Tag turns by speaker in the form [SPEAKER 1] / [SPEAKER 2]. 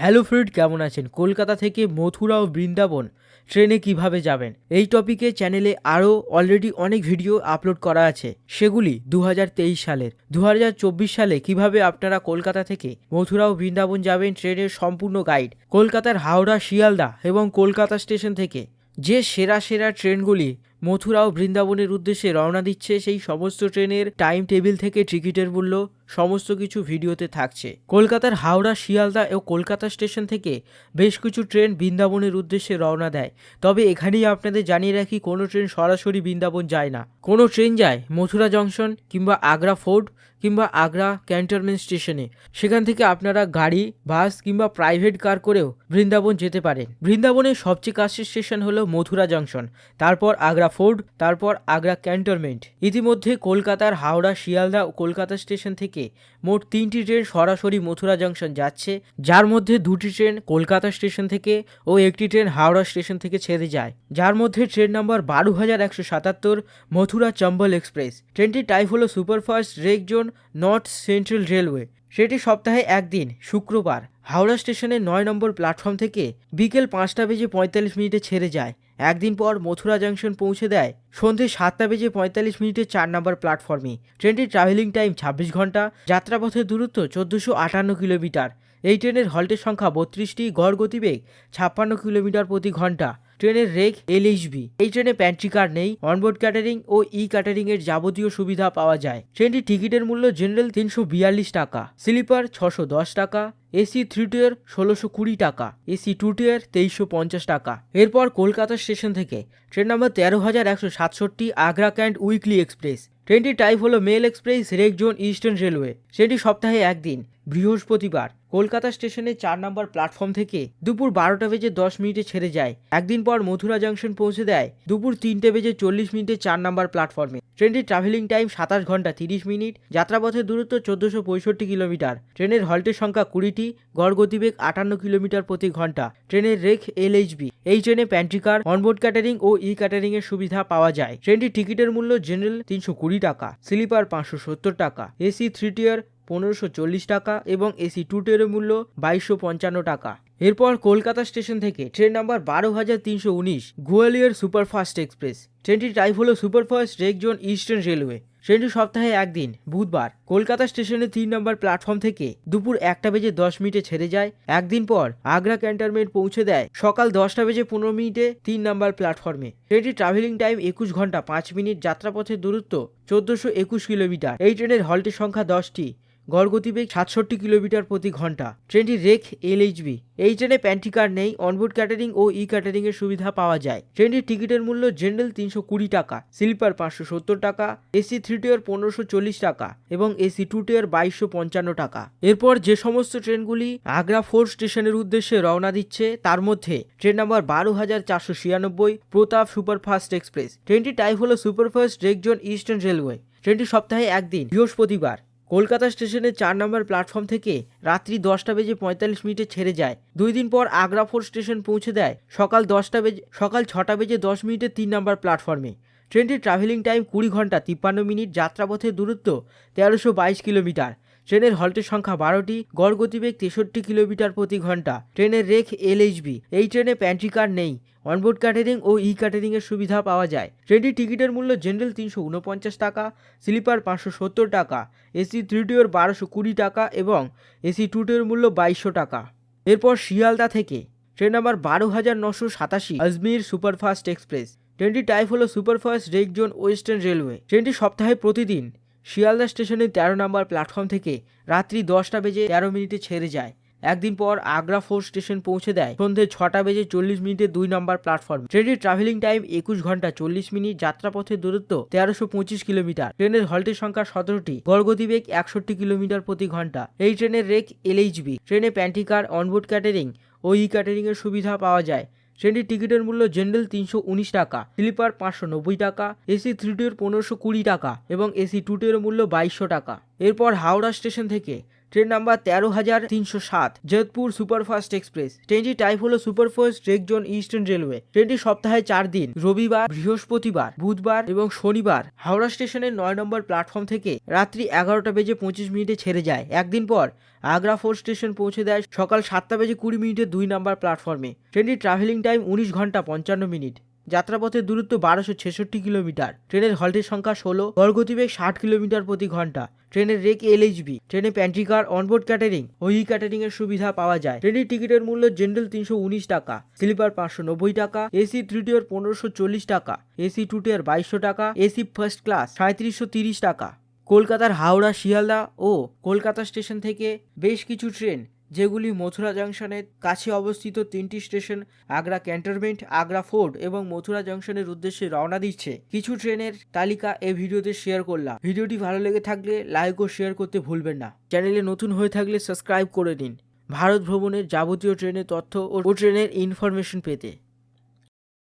[SPEAKER 1] Hello friend কেমন আছেন? কলকাতা থেকে মথুরা ও বৃন্দাবন ট্রেনে কীভাবে যাবেন? এই টপিকে চ্যানেলে আরও অলরেডি অনেক ভিডিও আপলোড করা আছে। সেগুলি দু হাজার তেইশ সালের। দু হাজার চব্বিশ সালে কীভাবে আপনারা কলকাতা থেকে মথুরা ও বৃন্দাবন যাবেন ট্রেনের সম্পূর্ণ গাইড কলকাতার হাওড়া, শিয়ালদা এবং কলকাতা স্টেশন থেকে যে সেরা সেরা ট্রেনগুলি মথুরা ও বৃন্দাবনের উদ্দেশ্যে রওনা দিচ্ছে, সেই সমস্ত ট্রেনের টাইম টেবিল থেকে টিকিটের মূল্য সমস্ত কিছু ভিডিওতে থাকছে। কলকাতার হাওড়া, শিয়ালদা ও কলকাতা স্টেশন থেকে বেশ কিছু ট্রেন বৃন্দাবনের উদ্দেশ্যে রওনা দেয়। তবে এখানেই আপনাদের জানিয়ে রাখি, কোনো ট্রেন সরাসরি বৃন্দাবন যায় না। কোনো ট্রেন যায় মথুরা জংশন কিংবা আগ্রা ফোর্ট কিংবা আগ্রা ক্যান্টনমেন্ট স্টেশনে। সেখান থেকে আপনারা গাড়ি, বাস কিংবা প্রাইভেট কার করেও বৃন্দাবন যেতে পারেন। বৃন্দাবনের সবচেয়ে কাছের স্টেশন হলো মথুরা জংশন। তারপর আগ্রা ফোর্ট, তারপর আগ্রা ক্যান্টনমেন্ট। ইতিমধ্যে কলকাতার হাওড়া, শিয়ালদা ও কলকাতা স্টেশন থেকে মোট তিনটি ট্রেন সরাসরি মথুরা জংশন যাচ্ছে, যার মধ্যে দুটি ট্রেন কলকাতা স্টেশন থেকে ও একটি ট্রেন হাওড়া স্টেশন থেকে ছেড়ে যায়। যার মধ্যে ট্রেন নম্বর বারো হাজার একশো সাতাত্তর, মথুরা চম্বল এক্সপ্রেস। ট্রেনটির টাইপ হলো superfast rake zone, north central railway. সেটি সপ্তাহে একদিন, শুক্রবার। হাওড়া স্টেশনের নয় নম্বর প্ল্যাটফর্ম থেকে বিকেল পাঁচটা বেজে পঁয়তাল্লিশ মিনিটে ছেড়ে যায়। একদিন পর মথুরা জাংশন পৌঁছে দেয় সন্ধে সাতটা বেজে পঁয়তাল্লিশ মিনিটে চার নম্বর প্ল্যাটফর্মে। ট্রেনটির ট্রাভেলিং টাইম ছাব্বিশ ঘণ্টা, যাত্রাপথের দূরত্ব চোদ্দোশো আটান্ন কিলোমিটার। এই ট্রেনের হল্টের সংখ্যা বত্রিশটি, গড় গতিবেগ ছাপ্পান্ন কিলোমিটার প্রতি ঘণ্টা। ট্রেনের রেক এলএইচবি। এই ট্রেনে প্যান্ট্রি কার্ড নেই অনবোর্ড ক্যাটারিং ও ই ক্যাটারিং এর যাবতীয় সুবিধা পাওয়া যায়। ট্রেনটির টিকিটের মূল্য জেনারেল তিনশো বিয়াল্লিশ টাকা স্লিপার ছশো টাকা এসি থ্রি টুয়ের ষোলোশো কুড়ি টাকা, এসি টু টুয়ের তেইশশো পঞ্চাশ টাকা। এরপর কলকাতা স্টেশন থেকে, ট্রেন নম্বর তেরো হাজার একশো সাতষট্টি, আগ্রা ক্যান্ট উইকলি এক্সপ্রেস। ট্রেনটির টাইপ হলো mail express, rake zone, eastern railway. সেটি সপ্তাহে একদিন, বৃহস্পতিবার। কলকাতা স্টেশনের চার নম্বর প্ল্যাটফর্ম থেকে দুপুর বারোটা বেজে দশ মিনিটে ছেড়ে যায়। একদিন পর মথুরা জাংশন পৌঁছে দেয় দুপুর তিনটে বেজে চল্লিশ মিনিটে চার নম্বর প্ল্যাটফর্মে। ট্রেনটির ট্রাভেলিং টাইম সাতাশ ঘণ্টা তিরিশ মিনিট, যাত্রাপথের দূরত্ব চোদ্দশো পঁয়ষট্টি কিলোমিটার। ট্রেনের হল্টের সংখ্যা কুড়িটি, গড় গতিবেগ আটান্ন কিলোমিটার প্রতি ঘণ্টা। ট্রেনের রেক এলএইচবি এই ট্রেনে প্যান্ট্রি কার অনবোর্ড ক্যাটারিং ও ই ক্যাটারিং এর সুবিধা পাওয়া যায়। ট্রেনটির টিকিটের মূল্য জেনারেল তিনশো কুড়ি টাকা স্লিপার পাঁচশো সত্তর টাকা, এসি থ্রি টিয়ার পনেরোশো চল্লিশ টাকা এবং এসি টু টেরের মূল্য বাইশশো পঞ্চান্ন টাকা। এরপর কলকাতা স্টেশন থেকে ট্রেন নাম্বার বারো হাজার তিনশো উনিশ, গোয়ালিয়র সুপারফাস্ট এক্সপ্রেস। ট্রেনটির টাইপ হলো superfast rake zone eastern railway. ট্রেনটি সপ্তাহে একদিন, বুধবার। কলকাতা স্টেশনের তিন নম্বর প্ল্যাটফর্ম থেকে দুপুর একটা বেজে দশ মিনিটে ছেড়ে যায়। একদিন পর আগ্রা ক্যান্টনমেন্ট পৌঁছে দেয় সকাল দশটা বেজে পনেরো মিনিটে তিন নম্বর প্ল্যাটফর্মে। ট্রেনটির ট্রাভেলিং টাইম একুশ ঘণ্টা পাঁচ মিনিট, যাত্রাপথের দূরত্ব চোদ্দশো একুশ কিলোমিটার। এই ট্রেনের হলটির সংখ্যা দশটি। গড় গতিবেগ সাতষট্টি কিলোমিটার প্রতি ঘণ্টা। ট্রেনটি রেক এলএইচবি। এই ট্রেনে প্যান্ট্রি কার নেই, অনবোর্ড ক্যাটারিং ও ই ক্যাটারিং এর সুবিধা পাওয়া যায়। ট্রেনটির টিকিটের মূল্য জেনারেল তিনশো কুড়ি টাকা, স্লিপার পাঁচশো সত্তর টাকা, এসি থ্রি টিয়ার পনেরোশো চল্লিশ টাকা এবং এসি টু টিয়ার বাইশশো পঞ্চান্ন টাকা। এরপর যে সমস্ত ট্রেনগুলি আগ্রা ফোর স্টেশনের উদ্দেশ্যে রওনা দিচ্ছে, তার মধ্যে ট্রেন নাম্বার বারো হাজার চারশো ছিয়ানব্বই, প্রতাপ সুপারফাস্ট এক্সপ্রেস। ট্রেনটি টাইপ হলো superfast rake zone eastern railway. ট্রেনটি সপ্তাহে একদিন, বৃহস্পতিবার। কলকাতা স্টেশনের চার নম্বর প্ল্যাটফর্ম থেকে রাত্রি দশটা বেজে পঁয়তাল্লিশ মিনিটে ছেড়ে যায়। দুই দিন পর আগ্রা ফোর স্টেশন পৌঁছে দেয় সকাল দশটা বেজে সকাল ছটা বেজে দশ মিনিটে তিন নম্বর প্ল্যাটফর্মে। ট্রেনটির ট্রাভেলিং টাইম কুড়ি ঘণ্টা তিপ্পান্ন মিনিট, যাত্রাপথের দূরত্ব তেরোশো বাইশ কিলোমিটার। ট্রেনের হল্টের সংখ্যা বারোটি, গড় গতিবেগ তেষট্টি কিলোমিটার প্রতি ঘণ্টা। ট্রেনের রেক এলএইচবি। এই ট্রেনে প্যান্ট্রি কার্ড নেই। অনবোর্ড ক্যাটারিং ও ই ক্যাটারিং এর সুবিধা পাওয়া যায়। ট্রেনটির টিকিটের মূল্য জেনারেল তিনশো উনপঞ্চাশ টাকা, স্লিপার পাঁচশো সত্তর টাকা, এসি থ্রি টিওর বারোশো কুড়ি টাকা এবং এসি টু টিওর মূল্য বাইশশো টাকা। এরপর শিয়ালদা থেকে। ট্রেন নাম্বার বারো হাজার নশো সাতাশি, আজমির সুপারফাস্ট এক্সপ্রেস। ট্রেনটির টাইপ হলো superfast rake zone western railway. ট্রেনটি সপ্তাহে প্রতিদিন শিয়ালদা স্টেশনের তেরো নম্বর প্ল্যাটফর্ম থেকে রাত্রি দশটা বেজে তেরো মিনিটে ছেড়ে যায়। একদিন পর আগ্রা ফোর স্টেশন পৌঁছে দেয়। সন্ধে ছটা বেজে চল্লিশ মিনিটে দুই নম্বর প্ল্যাটফর্ম। ট্রেনের ট্রাভেলিং টাইম একুশ ঘণ্টা চল্লিশ মিনিট, যাত্রাপথের দূরত্ব তেরোশো পঁচিশ কিলোমিটার। ট্রেনের হল্টের সংখ্যা সতেরোটি গড় গতিবেগ একষট্টি কিলোমিটার প্রতি ঘণ্টা। এই ট্রেনের রেক এলএইচবি ট্রেনে প্যান্টিকার অনবোর্ড ক্যাটারিং ও ই ক্যাটারিং এর সুবিধা পাওয়া যায়। ট্রেনটির টিকিটের মূল্য জেনারেল তিনশো উনিশ টাকা, স্লিপার পাঁচশো নব্বই টাকা, এসি থ্রি টির পনেরোশো কুড়ি টাকা এবং এসি টু টির মূল্য বাইশশো টাকা। এরপর হাওড়া স্টেশন থেকে ট্রেন নাম্বার তেরো হাজার তিনশো সাত যোধপুর সুপারফাস্ট এক্সপ্রেস। ট্রেনটি টাইপ হলো superfast rake zone eastern railway. ট্রেনটি সপ্তাহে চার দিন, রবিবার, বৃহস্পতিবার, বুধবার এবং শনিবার। হাওড়া স্টেশনের নয় নম্বর প্ল্যাটফর্ম থেকে রাত্রি এগারোটা বেজে পঁচিশ মিনিটে ছেড়ে যায়। একদিন পর আগ্রা ফোর্ট স্টেশন পৌঁছে দেয় সকাল সাতটা বেজে কুড়ি মিনিটে দুই নম্বর প্ল্যাটফর্মে। ট্রেনটির ট্রাভেলিং টাইম উনিশ ঘণ্টা পঞ্চান্ন মিনিট। যাত্রাপথের দূরত্ব বারোশো ছেষট্টি কিলোমিটার। ট্রেনের হল্টের সংখ্যা ষোলো, গড়গতিবেগ ষাট কিলোমিটার প্রতি ঘণ্টা। ট্রেনের রেক এলএইচবি, ট্রেনে প্যান্ট্রিকার অনবোর্ড ক্যাটারিং ও ই ক্যাটারিং এর সুবিধা পাওয়া যায়। ট্রেনের টিকিটের মূল্য জেনারেল তিনশো উনিশ টাকা, স্লিপার পাঁচশো নব্বই টাকা, এসি থ্রি টিয়ার পনেরোশো চল্লিশ টাকা, এসি টু টিয়ার বাইশশো টাকা, এসি ফার্স্ট ক্লাস সাঁত্রিশশো তিরিশ টাকা। কলকাতার হাওড়া, শিয়ালদা ও কলকাতা স্টেশন থেকে বেশ কিছু ট্রেন যেগুলি মথুরা জাংশনের কাছে অবস্থিত তিনটি station, Agra cantonment, Agra fort এবং মথুরা জাংশনের উদ্দেশ্যে রওনা দিচ্ছে। কিছু ট্রেনের তালিকা এই ভিডিওতে শেয়ার করলাম। ভিডিওটি ভালো লেগে থাকলে লাইক ও শেয়ার করতে ভুলবেন না। চ্যানেলে নতুন হয়ে থাকলে সাবস্ক্রাইব করে নিন। ভারত ভ্রমণের যাবতীয় ট্রেনের তথ্য ও ট্রেনের ইনফরমেশন পেতে।